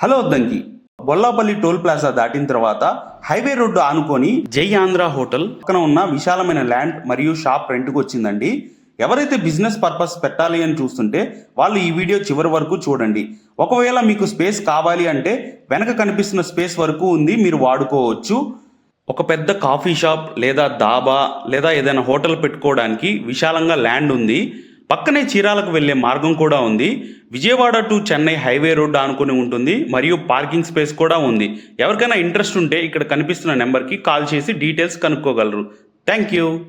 Hello దంకి Bollapalli toll plaza దాటిన తర్వాత హైవే రోడ్డు ఆనుకొని జై ఆంధ్ర హోటల్ పక్కన ఉన్న విశాలమైన ల్యాండ్ మరియు షాప్ రెంట్కి వచ్చిందండి. ఎవరైతే బిజినెస్ పర్పస్ పెట్టాలి అని చూస్తుంటే వాళ్ళు ఈ వీడియో చివరి వరకు చూడండి. ఒకవేళ మీకు స్పేస్ కావాలి అంటే వెనక కనిపిస్తున్న స్పేస్ వరకు ఉంది మీరు వాడుకోవచ్చు. ఒక పెద్ద కాఫీ షాప్ లేదా దాబా లేదా ఏదైనా హోటల్ పెట్టుకోవడానికి విశాలంగా ల్యాండ్ ఉంది. పక్కనే చీరాలకు వెళ్ళే మార్గం కూడా ఉంది. Vijayawada to Chennai highway road ఆనుకుని ఉంటుంది. మరియు పార్కింగ్ స్పేస్ కూడా ఉంది. ఎవరికైనా ఇంట్రెస్ట్ ఉంటే ఇక్కడ కనిపిస్తున్న నెంబర్కి కాల్ చేసి డీటెయిల్స్ కనుక్కోగలరు. Thank you